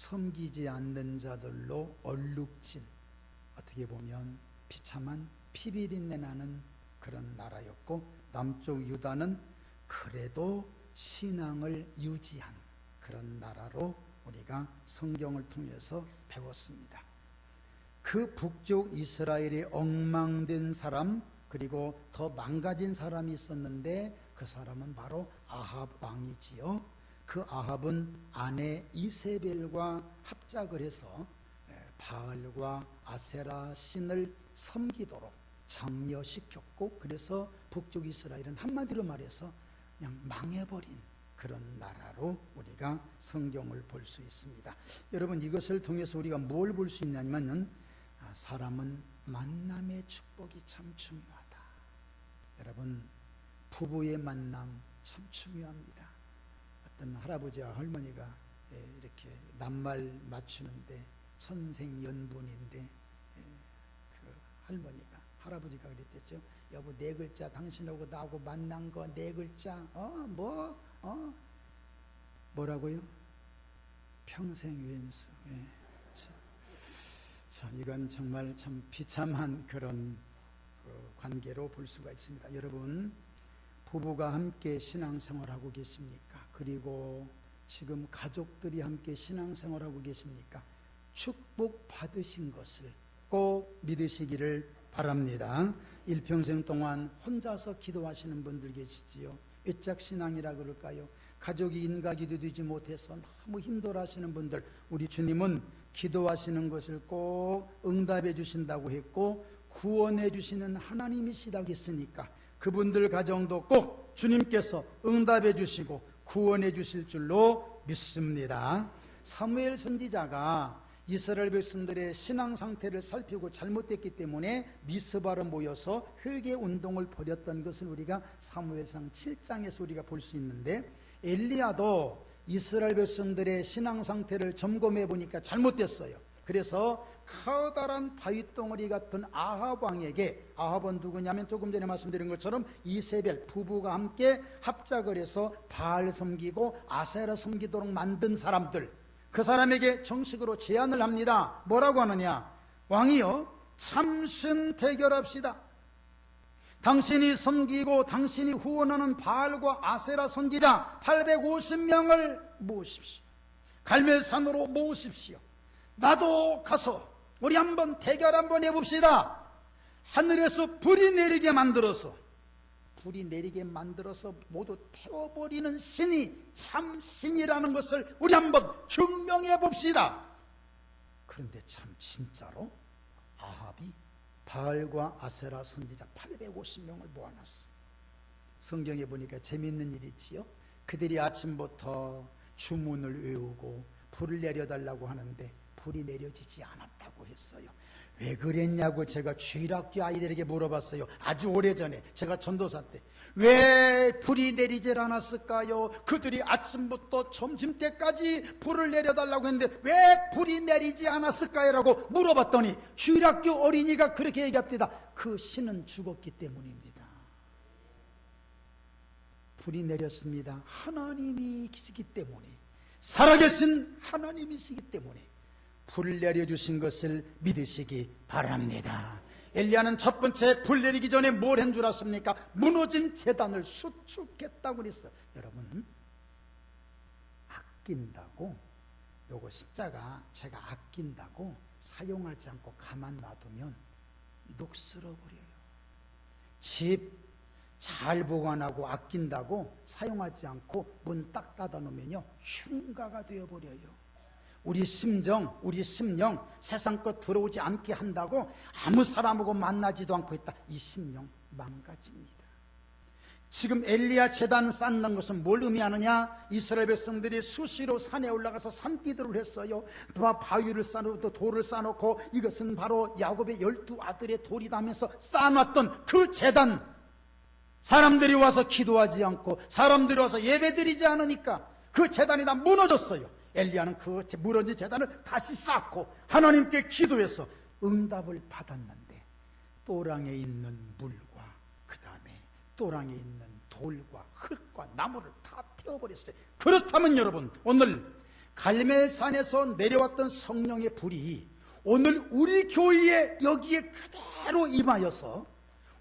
섬기지 않는 자들로 얼룩진 어떻게 보면 비참한 피비린내 나는 그런 나라였고 남쪽 유다는 그래도 신앙을 유지한 그런 나라로 우리가 성경을 통해서 배웠습니다. 그 북쪽 이스라엘이 엉망된 사람 그리고 더 망가진 사람이 있었는데 그 사람은 바로 아합 왕이지요. 그 아합은 아내 이세벨과 합작을 해서 예, 바알과 아세라 신을 섬기도록 장려시켰고 그래서 북쪽 이스라엘은 한마디로 말해서 그냥 망해버린 그런 나라로 우리가 성경을 볼 수 있습니다. 여러분 이것을 통해서 우리가 뭘 볼 수 있냐면은 아, 사람은 만남의 축복이 참 중요하다. 여러분 부부의 만남 참 중요합니다. 어떤 할아버지와 할머니가 예, 이렇게 낱말 맞추는데 천생연분인데 예, 그 할머니가 할아버지가 그랬댔죠. 여보 네 글자 당신하고 나하고 만난 거 네 글자 어뭐 어? 뭐라고요? 평생 왼수. 예. 참, 참 이건 정말 참 비참한 그런 그 관계로 볼 수가 있습니다. 여러분 부부가 함께 신앙생활하고 계십니까? 그리고 지금 가족들이 함께 신앙생활하고 계십니까? 축복 받으신 것을 꼭 믿으시기를 바랍니다. 일평생 동안 혼자서 기도하시는 분들 계시지요. 애짝 신앙이라 그럴까요? 가족이 인가기도 되지 못해서 너무 힘들어 하시는 분들, 우리 주님은 기도하시는 것을 꼭 응답해 주신다고 했고 구원해 주시는 하나님이시라고 했으니까 그분들 가정도 꼭 주님께서 응답해 주시고 구원해 주실 줄로 믿습니다. 사무엘 선지자가 이스라엘 백성들의 신앙 상태를 살피고 잘못됐기 때문에 미스바로 모여서 회개 운동을 벌였던 것을 우리가 사무엘상 7장에서 우리가 볼 수 있는데 엘리야도 이스라엘 백성들의 신앙 상태를 점검해 보니까 잘못됐어요. 그래서 커다란 바위덩어리 같은 아합 왕에게 아합은 누구냐면 조금 전에 말씀드린 것처럼 이세벨 부부가 함께 합작을 해서 바알 섬기고 아세라 섬기도록 만든 사람들 그 사람에게 정식으로 제안을 합니다. 뭐라고 하느냐? 왕이여 참신 대결합시다. 당신이 섬기고 당신이 후원하는 바알과 아세라 선지자 850명을 모으십시오. 갈멜산으로 모으십시오. 나도 가서 우리 한번 대결 한번 해봅시다. 하늘에서 불이 내리게 만들어서 불이 내리게 만들어서 모두 태워버리는 신이 참 신이라는 것을 우리 한번 증명해 봅시다. 그런데 참 진짜로 아합이 바알과 아세라 선지자 850명을 모아놨어. 성경에 보니까 재밌는 일이 있지요. 그들이 아침부터 주문을 외우고 불을 내려달라고 하는데 불이 내려지지 않았다고 했어요. 왜 그랬냐고 제가 주일학교 아이들에게 물어봤어요. 아주 오래전에 제가 전도사 때. 왜 불이 내리질 않았을까요? 그들이 아침부터 점심때까지 불을 내려달라고 했는데 왜 불이 내리지 않았을까요? 라고 물어봤더니 주일학교 어린이가 그렇게 얘기합니다. 그 신은 죽었기 때문입니다. 불이 내렸습니다. 하나님이 계시기 때문에. 살아계신 하나님이시기 때문에. 불을 내려주신 것을 믿으시기 바랍니다. 엘리야는 첫 번째 불 내리기 전에 뭘 한 줄 아십니까? 무너진 재단을 수축했다고 그랬어요. 여러분, 아낀다고, 요거 십자가 제가 아낀다고 사용하지 않고 가만 놔두면 녹슬어 버려요. 집 잘 보관하고 아낀다고 사용하지 않고 문 딱 닫아 놓으면요. 흉가가 되어 버려요. 우리 심정, 우리 심령, 세상 것 들어오지 않게 한다고 아무 사람하고 만나지도 않고 있다. 이 심령 망가집니다. 지금 엘리야 재단 쌓는 것은 뭘 의미하느냐? 이스라엘 백성들이 수시로 산에 올라가서 산기도를 했어요. 누가 바위를 쌓고 돌을 쌓아놓고 이것은 바로 야곱의 열두 아들의 돌이다면서 쌓아놨던 그 재단. 사람들이 와서 기도하지 않고 사람들이 와서 예배드리지 않으니까 그 재단이 다 무너졌어요. 엘리야는 그 무너진 재단을 다시 쌓고 하나님께 기도해서 응답을 받았는데 또랑에 있는 물과 그 다음에 또랑에 있는 돌과 흙과 나무를 다 태워버렸어요. 그렇다면 여러분 오늘 갈멜산에서 내려왔던 성령의 불이 오늘 우리 교회에 여기에 그대로 임하여서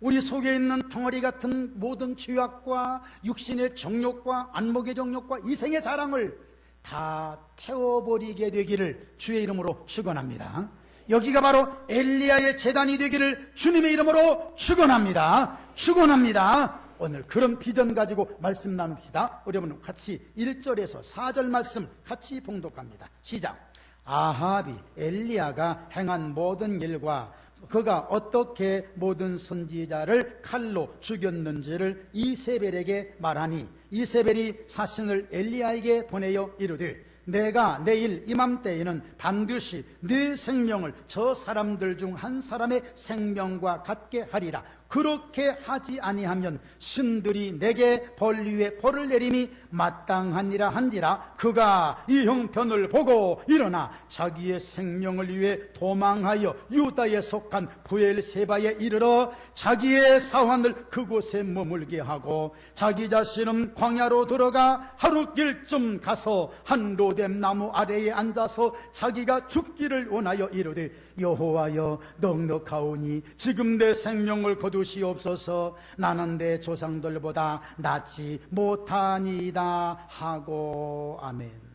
우리 속에 있는 덩어리 같은 모든 죄악과 육신의 정욕과 안목의 정욕과 이생의 자랑을 다 태워버리게 되기를 주의 이름으로 축원합니다. 여기가 바로 엘리야의 재단이 되기를 주님의 이름으로 축원합니다. 축원합니다. 오늘 그런 비전 가지고 말씀 나눕시다. 여러분 같이 1절에서 4절 말씀 같이 봉독합니다. 시작. 아합이 엘리야가 행한 모든 일과 그가 어떻게 모든 선지자를 칼로 죽였는지를 이세벨에게 말하니 이세벨이 사신을 엘리야에게 보내어 이르되 내가 내일 이맘때에는 반드시 네 생명을 저 사람들 중 한 사람의 생명과 같게 하리라 그렇게 하지 아니하면 신들이 내게 벌 위에 벌을 내림이 마땅하니라 한디라. 그가 이 형편을 보고 일어나 자기의 생명을 위해 도망하여 유다에 속한 부엘세바에 이르러 자기의 사환을 그곳에 머물게 하고 자기 자신은 광야로 들어가 하루길쯤 가서 한 로뎀 나무 아래에 앉아서 자기가 죽기를 원하여 이르되 여호와여 넉넉하오니 지금 내 생명을 거두 시옵소서 나는 내 조상들보다 낫지 못하니이다 하고 아멘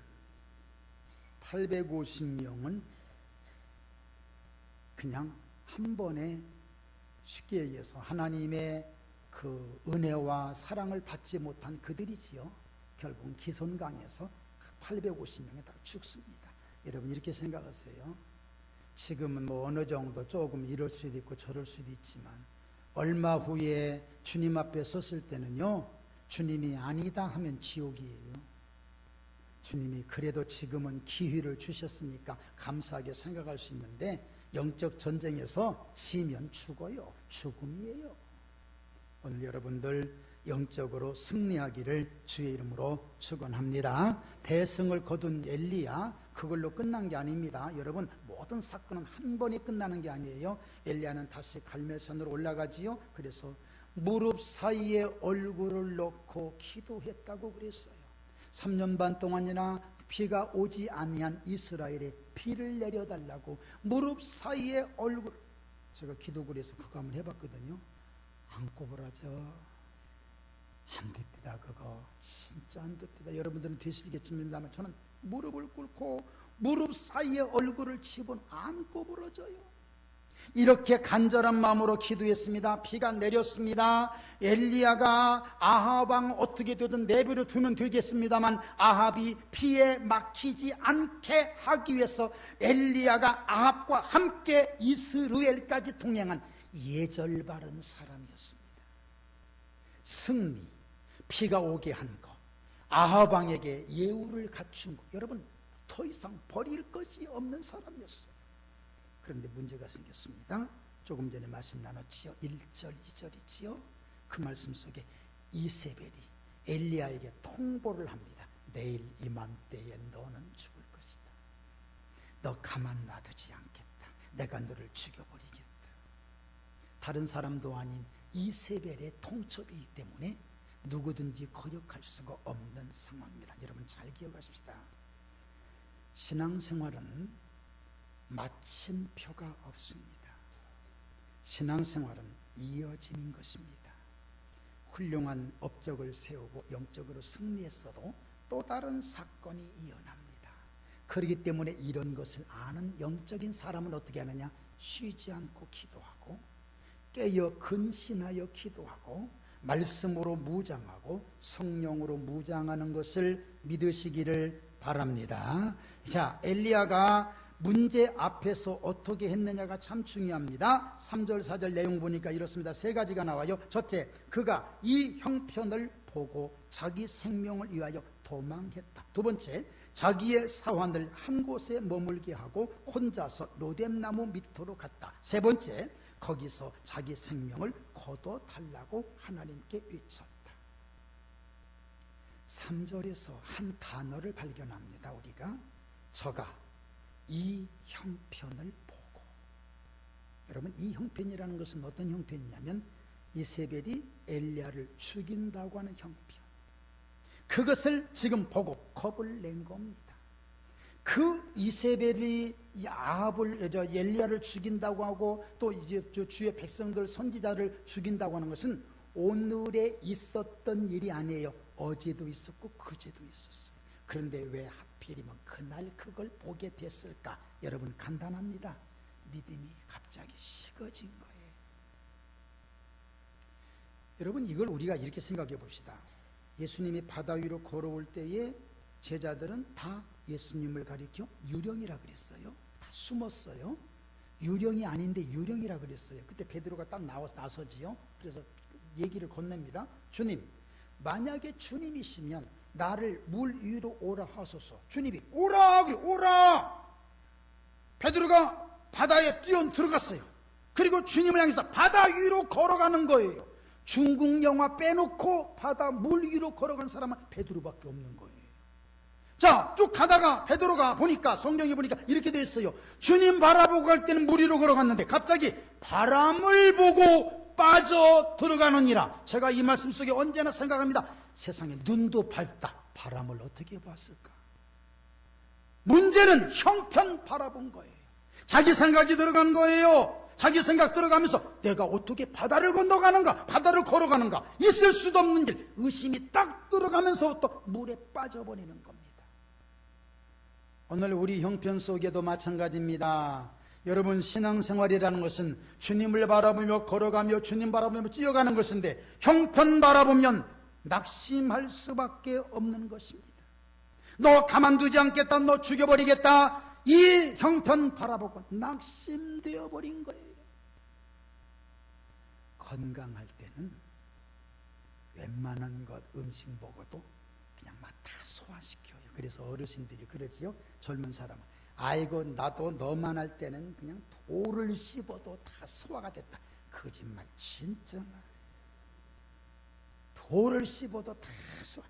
850명은 그냥 한 번에 쉽게 얘기해서 하나님의 그 은혜와 사랑을 받지 못한 그들이지요. 결국은 기손강에서 850명이 다 죽습니다. 여러분 이렇게 생각하세요. 지금은 뭐 어느 정도 조금 이럴 수도 있고 저럴 수도 있지만 얼마 후에 주님 앞에 섰을 때는요. 주님이 아니다 하면 지옥이에요. 주님이 그래도 지금은 기회를 주셨으니까 감사하게 생각할 수 있는데 영적 전쟁에서 지면 죽어요. 죽음이에요. 오늘 여러분들 영적으로 승리하기를 주의 이름으로 축원합니다. 대승을 거둔 엘리야 그걸로 끝난 게 아닙니다. 여러분 모든 사건은 한 번이 끝나는 게 아니에요. 엘리야는 다시 갈멜산으로 올라가지요. 그래서 무릎 사이에 얼굴을 놓고 기도했다고 그랬어요. 3년 반 동안이나 비가 오지 아니한 이스라엘에 비를 내려달라고 무릎 사이에 얼굴 제가 기도를 해서 그거 한번 해봤거든요. 안 꼬부라져. 안 됩니다, 그거. 진짜 안 됩니다. 여러분들은 되시겠지만 저는 무릎을 꿇고 무릎 사이에 얼굴을 집은 안 꼬부러져요. 이렇게 간절한 마음으로 기도했습니다. 비가 내렸습니다. 엘리야가 아합왕 어떻게 되든 내버려 두면 되겠습니다만 아합이 피에 막히지 않게 하기 위해서 엘리야가 아합과 함께 이스루엘까지 동행한 예절 바른 사람이었습니다. 승리, 피가 오게 한 것, 아합왕에게 예우를 갖춘 것. 여러분 더 이상 버릴 것이 없는 사람이었어요. 그런데 문제가 생겼습니다. 조금 전에 말씀 나눴지요. 1절, 2절이지요. 그 말씀 속에 이세벨이 엘리야에게 통보를 합니다. 내일 이맘때에 너는 죽을 것이다. 너 가만 놔두지 않겠다. 내가 너를 죽여버리겠다. 다른 사람도 아닌 이세벨의 통첩이기 때문에 누구든지 거역할 수가 없는 상황입니다. 여러분 잘 기억하십시다. 신앙생활은 마침표가 없습니다. 신앙생활은 이어지는 것입니다. 훌륭한 업적을 세우고 영적으로 승리했어도 또 다른 사건이 이어납니다. 그렇기 때문에 이런 것을 아는 영적인 사람은 어떻게 하느냐? 쉬지 않고 기도하고 깨어 근신하여 기도하고 말씀으로 무장하고 성령으로 무장하는 것을 믿으시기를 바랍니다. 자, 엘리야가 문제 앞에서 어떻게 했느냐가 참 중요합니다. 3절, 4절 내용 보니까 이렇습니다. 세 가지가 나와요. 첫째, 그가 이 형편을 보고 자기 생명을 위하여 도망했다. 두 번째, 자기의 사환을 한 곳에 머물게 하고 혼자서 로뎀나무 밑으로 갔다. 세 번째, 거기서 자기 생명을 거둬 달라고 하나님께 외쳤다. 3절에서 한 단어를 발견합니다. 우리가 저가 이 형편을 보고 여러분 이 형편이라는 것은 어떤 형편이냐면 이세벨이 엘리야를 죽인다고 하는 형편 그것을 지금 보고 겁을 낸 겁니다. 그 이세벨이 이 아합을 저 엘리야를 죽인다고 하고 또 이제 저 주의 백성들 선지자를 죽인다고 하는 것은 오늘에 있었던 일이 아니에요. 어제도 있었고 그제도 있었어요. 그런데 왜 하필이면 그날 그걸 보게 됐을까? 여러분 간단합니다. 믿음이 갑자기 식어진 거예요. 여러분 이걸 우리가 이렇게 생각해 봅시다. 예수님이 바다 위로 걸어올 때에 제자들은 다 예수님을 가리켜 유령이라 그랬어요. 다 숨었어요. 유령이 아닌데 유령이라 그랬어요. 그때 베드로가 딱 나와서 나서지요. 그래서 얘기를 건넵니다. 주님, 만약에 주님이시면 나를 물 위로 오라 하소서. 주님이 오라 그래 오라. 베드로가 바다에 뛰어 들어갔어요. 그리고 주님을 향해서 바다 위로 걸어가는 거예요. 중국 영화 빼놓고 바다 물 위로 걸어간 사람은 베드로밖에 없는 거예요. 자, 쭉 가다가 베드로가 보니까 성경에 보니까 이렇게 돼 있어요. 주님 바라보고 갈 때는 물 위로 걸어갔는데 갑자기 바람을 보고 빠져 들어가느니라. 제가 이 말씀 속에 언제나 생각합니다. 세상에 눈도 밝다. 바람을 어떻게 봤을까? 문제는 형편 바라본 거예요. 자기 생각이 들어간 거예요. 자기 생각 들어가면서 내가 어떻게 바다를 건너가는가, 바다를 걸어가는가, 있을 수도 없는 길, 의심이 딱 들어가면서부터 물에 빠져버리는 겁니다. 오늘 우리 형편 속에도 마찬가지입니다. 여러분 신앙생활이라는 것은 주님을 바라보며 걸어가며 주님 바라보며 뛰어가는 것인데 형편 바라보면 낙심할 수밖에 없는 것입니다. 너 가만두지 않겠다, 너 죽여버리겠다. 이 형편 바라보고 낙심되어 버린 거예요. 건강할 때는 웬만한 것 음식 먹어도 그냥 막 다 소화시켜요. 그래서 어르신들이 그러지요. 젊은 사람은 아이고 나도 너만 할 때는 그냥 돌을 씹어도 다 소화가 됐다. 거짓말 진짜 말이에요. 돌을 씹어도 다 소화.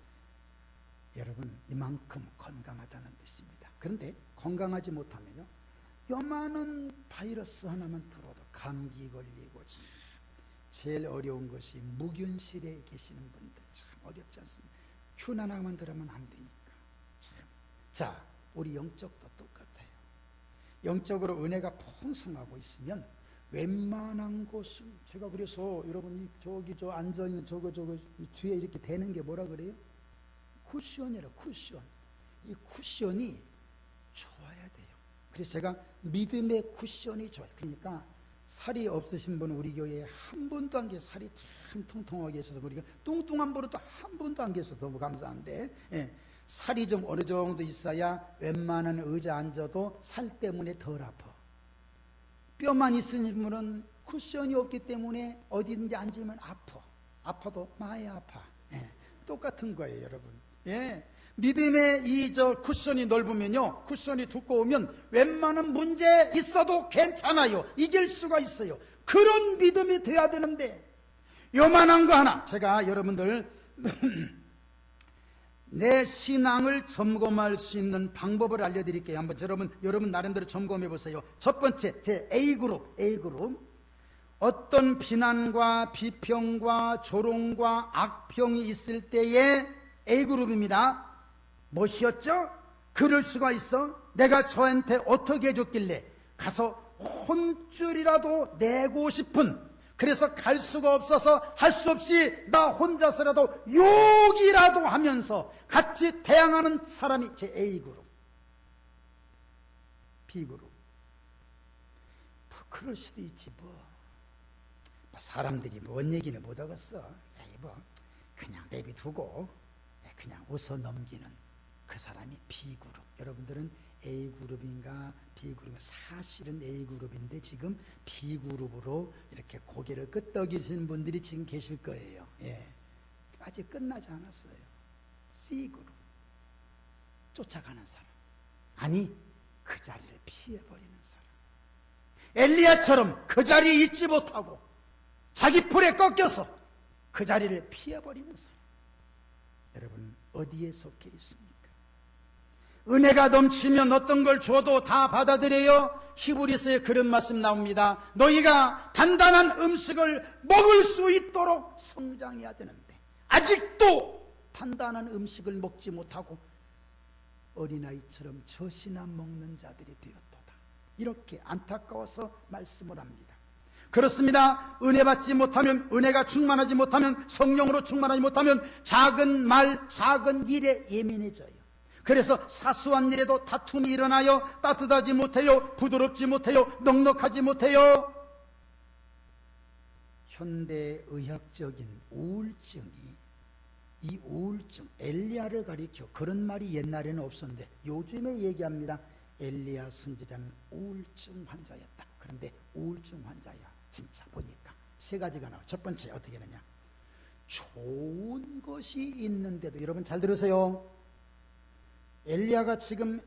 여러분 이만큼 건강하다는 뜻입니다. 그런데 건강하지 못하면요. 요만한 바이러스 하나만 들어도 감기 걸리고 참 제일 어려운 것이 무균실에 계시는 분들 참 어렵지 않습니까? 균 하나만 들으면 안 되니까. 참. 자, 우리 영적도 똑같아요. 영적으로 은혜가 풍성하고 있으면 웬만한 곳은 제가 그래서 여러분이 저기 저 앉아 있는 저거 저거 이 뒤에 이렇게 대는 게 뭐라 그래요? 쿠션이라 쿠션. 이 쿠션이 좋아야 돼요. 그래서 제가 믿음의 쿠션이 좋아요. 그러니까 살이 없으신 분은 우리 교회에 한 분도 안 계셔 살이 참 통통하게 있어서 우리가 뚱뚱한 분은 또한 분도 안 계셔서 너무 감사한데 예. 살이 좀 어느 정도 있어야 웬만한 의자 앉아도 살 때문에 덜 아파. 뼈만 있으신 분은 쿠션이 없기 때문에 어디든지 앉으면 아파. 아파도 많이 아파. 예. 똑같은 거예요, 여러분. 예. 믿음의 이 저 쿠션이 넓으면요, 쿠션이 두꺼우면 웬만한 문제 있어도 괜찮아요. 이길 수가 있어요. 그런 믿음이 돼야 되는데, 요만한 거 하나, 제가 여러분들, 내 신앙을 점검할 수 있는 방법을 알려드릴게요. 한번 여러분, 여러분 나름대로 점검해 보세요. 첫 번째, 제 A그룹, A그룹. 어떤 비난과 비평과 조롱과 악평이 있을 때에 A그룹입니다. 무엇이었죠? 그럴 수가 있어? 내가 저한테 어떻게 해줬길래 가서 혼줄이라도 내고 싶은 그래서 갈 수가 없어서 할 수 없이 나 혼자서라도 욕이라도 하면서 같이 대항하는 사람이 제 A그룹. B그룹. 뭐 그럴 수도 있지 뭐. 뭐 사람들이 뭔 얘기는 못 하겠어. 에이 뭐 그냥 내비두고 그냥 웃어 넘기는 그 사람이 B그룹. 여러분들은 A그룹인가 B그룹인가 사실은 A그룹인데 지금 B그룹으로 이렇게 고개를 끄덕이시는 분들이 지금 계실 거예요. 예. 아직 끝나지 않았어요. C그룹. 쫓아가는 사람. 아니, 그 자리를 피해버리는 사람. 엘리야처럼 그 자리에 있지 못하고 자기 풀에 꺾여서 그 자리를 피해버리는 사람. 여러분, 어디에 속해 있습니까? 은혜가 넘치면 어떤 걸 줘도 다 받아들여요. 히브리서에 그런 말씀 나옵니다. 너희가 단단한 음식을 먹을 수 있도록 성장해야 되는데 아직도 단단한 음식을 먹지 못하고 어린아이처럼 젖이나 먹는 자들이 되었도다. 이렇게 안타까워서 말씀을 합니다. 그렇습니다. 은혜 받지 못하면, 은혜가 충만하지 못하면, 성령으로 충만하지 못하면, 작은 말, 작은 일에 예민해져요. 그래서 사소한 일에도 다툼이 일어나요. 따뜻하지 못해요. 부드럽지 못해요. 넉넉하지 못해요. 현대의학적인 우울증이 이 우울증, 엘리야를 가리켜 그런 말이 옛날에는 없었는데 요즘에 얘기합니다. 엘리야 선지자는 우울증 환자였다. 그런데 우울증 환자야. 진짜 보니까 세 가지가 나와. 첫 번째 어떻게 되냐? 좋은 것이 있는데도 여러분 잘 들으세요. 엘리야가 지금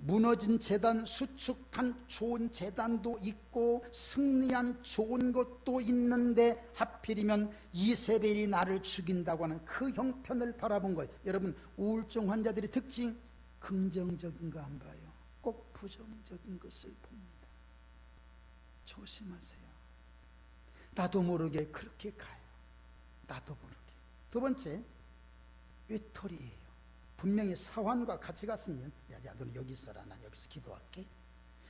무너진 재단, 수축한 좋은 재단도 있고 승리한 좋은 것도 있는데 하필이면 이세벨이 나를 죽인다고 하는 그 형편을 바라본 거예요. 여러분 우울증 환자들의 특징 긍정적인 거 안 봐요. 꼭 부정적인 것을 봅니다. 조심하세요. 나도 모르게 그렇게 가요. 나도 모르게. 두 번째 외톨이에요. 분명히 사환과 같이 갔으면 야, 야, 너는 여기 있어라. 난 여기서 기도할게.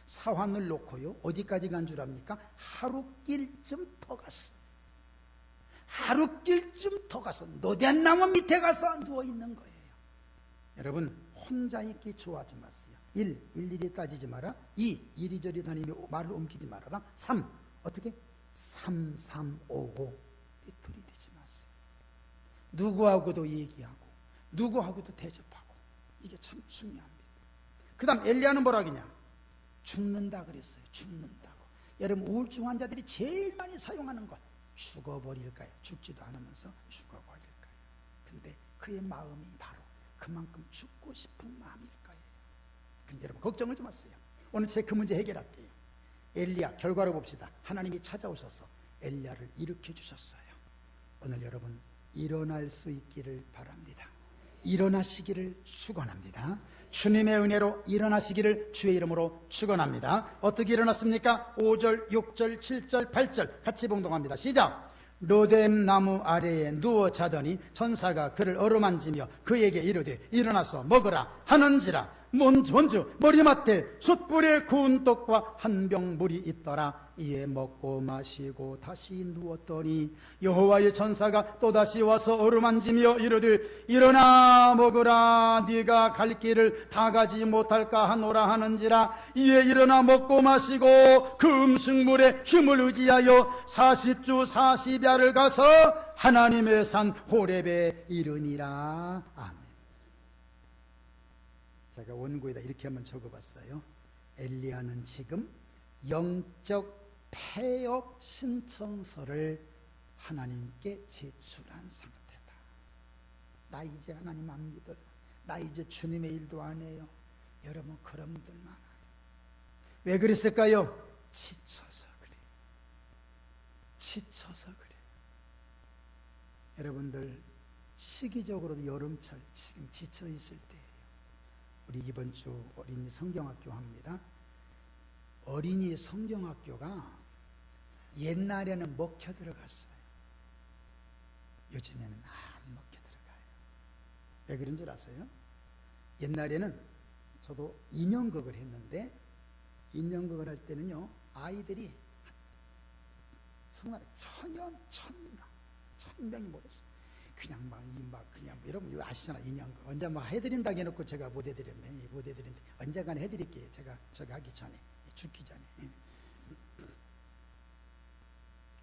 사환을 놓고요. 어디까지 간 줄 압니까? 하루 길쯤 더 갔어. 하루 길쯤 더 가서 노된 나무 밑에 가서 누워 있는 거예요. 여러분 혼자 있기 좋아하지 마세요. 1. 일일이 따지지 마라. 2. 이리저리 다니며 말을 옮기지 말아라. 3. 어떻게? 3, 3, 5, 5. 삐뚤이 되지 마세요. 누구하고도 얘기하고 누구하고도 대접하고 이게 참 중요합니다. 그 다음 엘리야는 뭐라 그냐? 죽는다 그랬어요. 죽는다고. 여러분 우울증 환자들이 제일 많이 사용하는 것 죽어버릴까요? 죽지도 않으면서 죽어버릴까요? 근데 그의 마음이 바로 그만큼 죽고 싶은 마음일 거예요. 근데 여러분 걱정을 좀 하세요. 오늘 제 그 문제 해결할게요. 엘리야 결과를 봅시다. 하나님이 찾아오셔서 엘리야를 일으켜 주셨어요. 오늘 여러분 일어날 수 있기를 바랍니다. 일어나시기를 축원합니다. 주님의 은혜로 일어나시기를 주의 이름으로 축원합니다. 어떻게 일어났습니까? 5절, 6절, 7절, 8절 같이 봉동합니다. 시작. 로뎀 나무 아래에 누워 자더니 천사가 그를 어루만지며 그에게 이르되 일어나서 먹으라 하는지라 먼저, 머리맡에 숯불에 구운 떡과 한 병 물이 있더라. 이에 먹고 마시고 다시 누웠더니 여호와의 천사가 또다시 와서 어루만지며 이르되 일어나 먹으라. 네가 갈 길을 다 가지 못할까 하노라 하는지라. 이에 일어나 먹고 마시고 그 음식물에 힘을 의지하여 40주 40야를 가서 하나님의 산 호렙에 이르니라. 아멘 제가 원고에다 이렇게 한번 적어봤어요. 엘리야는 지금 영적 폐업 신청서를 하나님께 제출한 상태다. 나 이제 하나님 안 믿어요. 나 이제 주님의 일도 안 해요. 여러분 그런 분들 많아요. 왜 그랬을까요? 지쳐서 그래. 지쳐서 그래. 여러분들 시기적으로도 여름철 지금 지쳐 있을 때예요. 우리 이번 주 어린이 성경학교 합니다. 어린이 성경학교가 옛날에는 먹혀 들어갔어요. 요즘에는 안 먹혀 들어가요. 왜 그런 줄 아세요? 옛날에는 저도 인형극을 했는데 인형극을 할 때는요 아이들이 정말 천연 천명 천명이 모였어요. 그냥 막, 이 막, 그냥, 뭐 여러분, 이거 아시잖아, 인형. 언제 막 해드린다고 해놓고 제가 못 해드렸네. 못 해드렸는데. 언젠간 해드릴게요. 제가 저기 하기 전에. 죽기 전에. 예.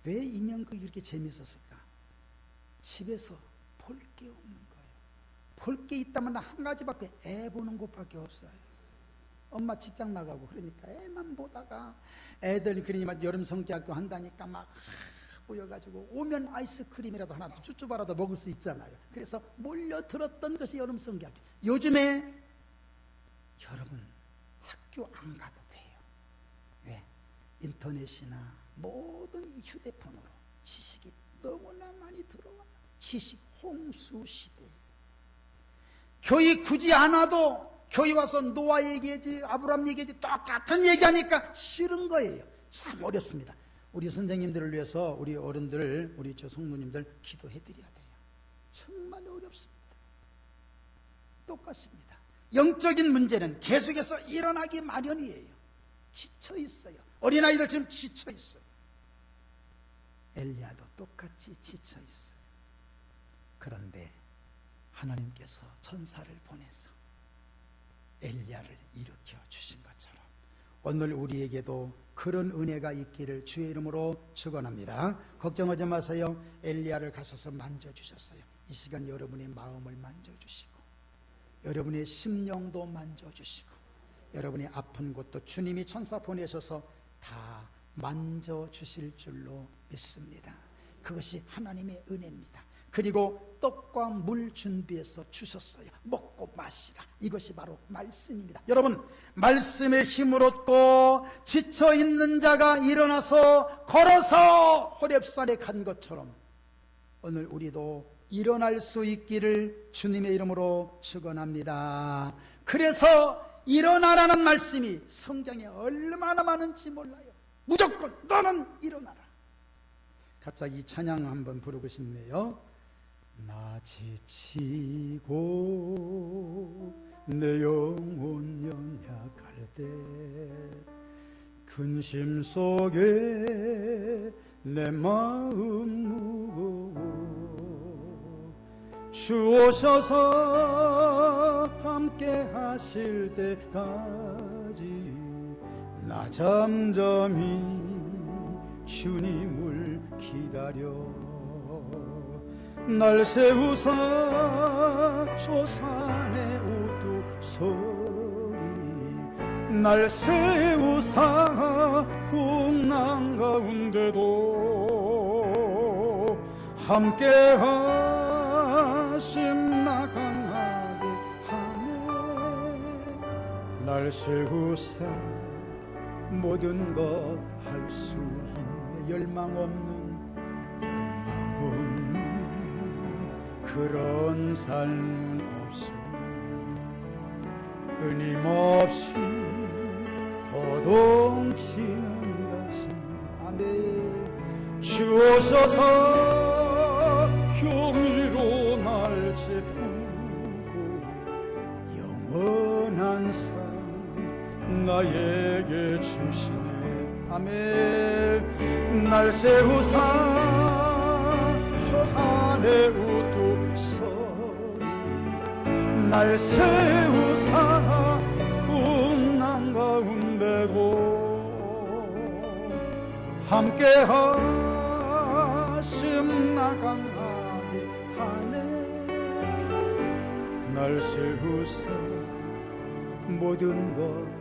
왜 인형극이 이렇게 재밌었을까? 집에서 볼 게 없는 거예요. 볼 게 있다면 한 가지밖에 애 보는 것밖에 없어요. 엄마 직장 나가고 그러니까 애만 보다가 애들 그러니 막 여름 성기학교 한다니까 막 모여가지고 오면 아이스크림이라도 하나 쭈쭈바라도 먹을 수 있잖아요. 그래서 몰려들었던 것이 여름 성기학교. 요즘에 여러분 학교 안 가도 돼요. 왜? 인터넷이나 모든 이 휴대폰으로 지식이 너무나 많이 들어와요. 지식 홍수 시대. 교회 굳이 안 와도 교회 와서 노아 얘기하지 아브람 얘기하지 똑같은 얘기하니까 싫은 거예요. 참 어렵습니다. 우리 선생님들을 위해서 우리 어른들, 우리 저 성도님들 기도해 드려야 돼요. 정말 어렵습니다. 똑같습니다. 영적인 문제는 계속해서 일어나기 마련이에요. 지쳐 있어요. 어린아이들 지금 지쳐 있어요. 엘리야도 똑같이 지쳐 있어요. 그런데 하나님께서 천사를 보내서 엘리야를 일으켜 주신 것처럼 오늘 우리에게도 그런 은혜가 있기를 주의 이름으로 축원합니다. 걱정하지 마세요. 엘리야를 가셔서 만져 주셨어요. 이 시간 여러분의 마음을 만져 주시고 여러분의 심령도 만져 주시고 여러분의 아픈 곳도 주님이 천사 보내셔서 다 만져 주실 줄로 믿습니다. 그것이 하나님의 은혜입니다. 그리고 떡과 물 준비해서 주셨어요. 먹고 마시라. 이것이 바로 말씀입니다. 여러분, 말씀에 힘을 얻고 지쳐 있는 자가 일어나서 걸어서 호랩산에 간 것처럼 오늘 우리도 일어날 수 있기를 주님의 이름으로 축원합니다. 그래서 일어나라는 말씀이 성경에 얼마나 많은지 몰라요. 무조건 너는 일어나라. 갑자기 이 찬양 한번 부르고 싶네요. 나 지치고 내 영혼 연약할 때 근심 속에 내 마음 무거워 주 오셔서 함께 하실 때까지 나 잠잠히 주님을 기다려 날 세우사 조산의 우두 소리. 날 세우사 풍랑 가운데도 함께 하심 나 강하게 하네. 날 세우사 모든 것 할 수 있네. 열망 없는 그런 삶은 없어 끊임없이 호동치는 것은 아멘. 주오셔서 경위로 날 재우고 영원한 삶 나에게 주시네. 아멘. 날 세우사 소산의 날 세우사 풍랑 가운데도 함께 하심 나 강하게 하네 날 세우사 모든 것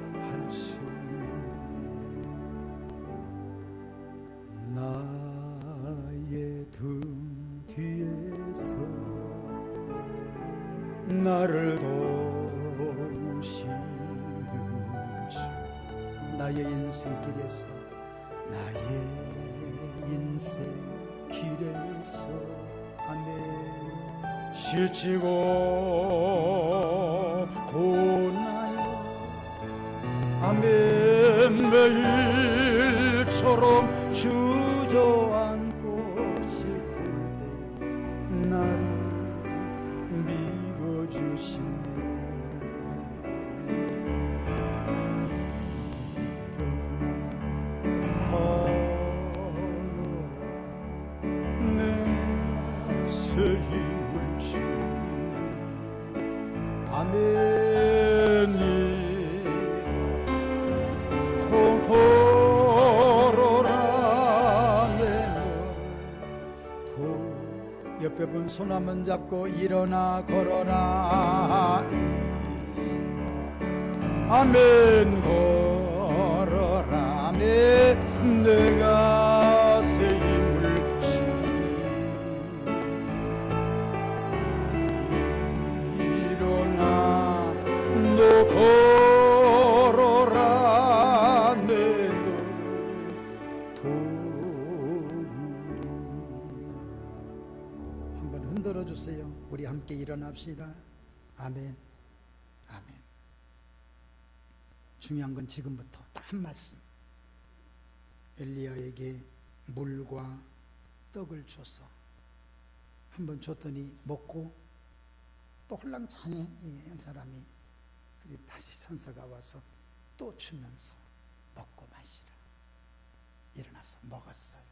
나를 도우시는 주 나의 인생길에서 나의 인생 길에서. 아멘. 지치고 고나요. 아멘. 매일처럼 주저 내도 옆에 분손 한 번 잡고 일어나 걸어라. 아멘 걸어라. 아멘 내가 함께 일어납시다 아멘 아멘 중요한 건 지금부터 딱 한 말씀 엘리야에게 물과 떡을 줘서 한번 줬더니 먹고 또 홀랑창에 이 사람이 다시 천사가 와서 또 주면서 먹고 마시라. 일어나서 먹었어요.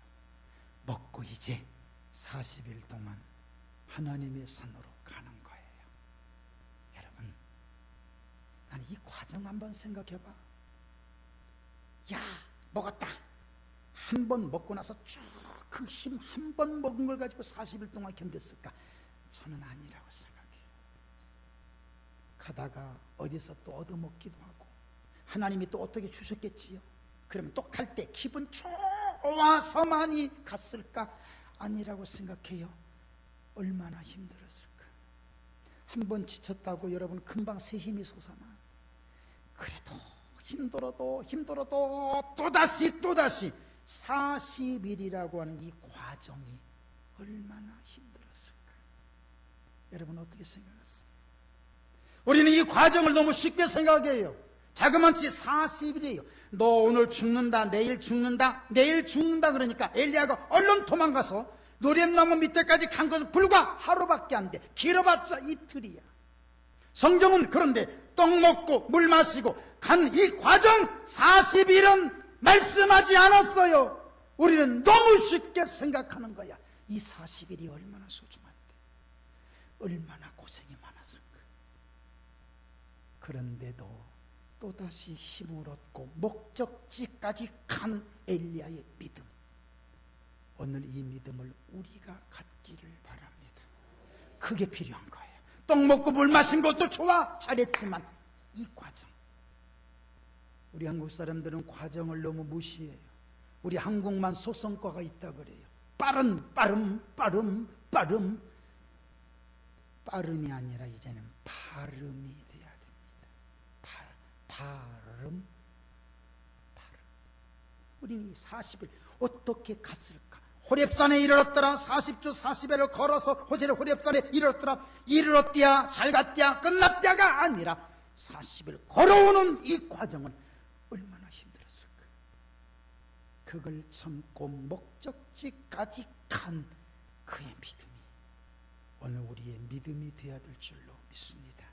먹고 이제 40일 동안 하나님의 산으로 가는 거예요. 여러분, 난 이 과정 한번 생각해 봐. 야, 먹었다. 한 번 먹고 나서 쭉 그 힘 한 번 먹은 걸 가지고 40일 동안 견뎠을까? 저는 아니라고 생각해요. 가다가 어디서 또 얻어먹기도 하고 하나님이 또 어떻게 주셨겠지요? 그러면 또 갈 때 기분 좋아서만이 갔을까? 아니라고 생각해요. 얼마나 힘들었을까? 한 번 지쳤다고 여러분 금방 새 힘이 솟아나. 그래도 힘들어도 힘들어도 또다시 또다시 40일이라고 하는 이 과정이 얼마나 힘들었을까? 여러분 어떻게 생각하세요? 우리는 이 과정을 너무 쉽게 생각해요. 자그만치 40일이에요. 너 오늘 죽는다, 내일 죽는다, 내일 죽는다 그러니까 엘리야가 얼른 도망가서 노랫나무 밑에까지 간 것은 불과 하루밖에 안 돼. 길어봤자 이틀이야. 성경은 그런데 떡 먹고 물 마시고 간 이 과정 40일은 말씀하지 않았어요. 우리는 너무 쉽게 생각하는 거야. 이 40일이 얼마나 소중한데. 얼마나 고생이 많았을까. 그런데도 또다시 힘을 얻고 목적지까지 간 엘리야의 믿음. 오늘 이 믿음을 우리가 갖기를 바랍니다. 그게 필요한 거예요. 떡 먹고 물 마신 것도 좋아. 잘했지만 이 과정. 우리 한국 사람들은 과정을 너무 무시해요. 우리 한국만 소성과가 있다 그래요. 빠른, 빠름, 빠름, 빠름. 빠름이 아니라 이제는 발음이 돼야 됩니다. 발, 발음, 발음. 우리는 이 40일 어떻게 갔을까? 호랩산에 이르렀더라. 40주 40일을 걸어서 호재를 호랩산에 이르렀더라. 이르렀디야 잘 갔디야 끝났디야가 아니라 40일 걸어오는 이 과정은 얼마나 힘들었을까. 그걸 참고 목적지까지 간 그의 믿음이 오늘 우리의 믿음이 되어야 될 줄로 믿습니다.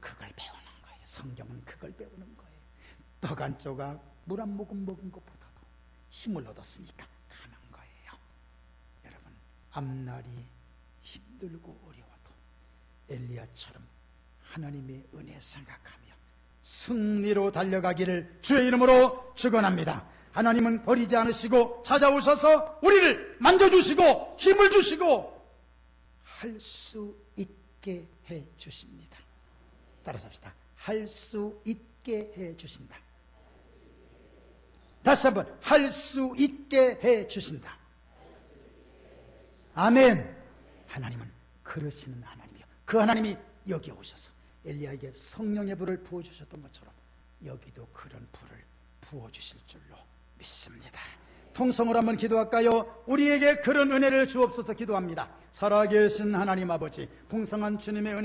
그걸 배우는 거예요. 성경은 그걸 배우는 거예요. 떡 한 조각 물 한 모금 먹은 것보다도 힘을 얻었으니까 앞날이 힘들고 어려워도 엘리야처럼 하나님의 은혜 생각하며 승리로 달려가기를 주의 이름으로 축원합니다. 하나님은 버리지 않으시고 찾아오셔서 우리를 만져주시고 힘을 주시고 할 수 있게 해 주십니다. 따라서 합시다. 할 수 있게 해 주신다. 다시 한번 할 수 있게 해 주신다. 아멘. 하나님은 그러시는 하나님이요. 그 하나님이 여기 오셔서 엘리야에게 성령의 불을 부어 주셨던 것처럼 여기도 그런 불을 부어 주실 줄로 믿습니다. 통성을 한번 기도할까요? 우리에게 그런 은혜를 주옵소서 기도합니다. 살아계신 하나님 아버지, 풍성한 주님의 은혜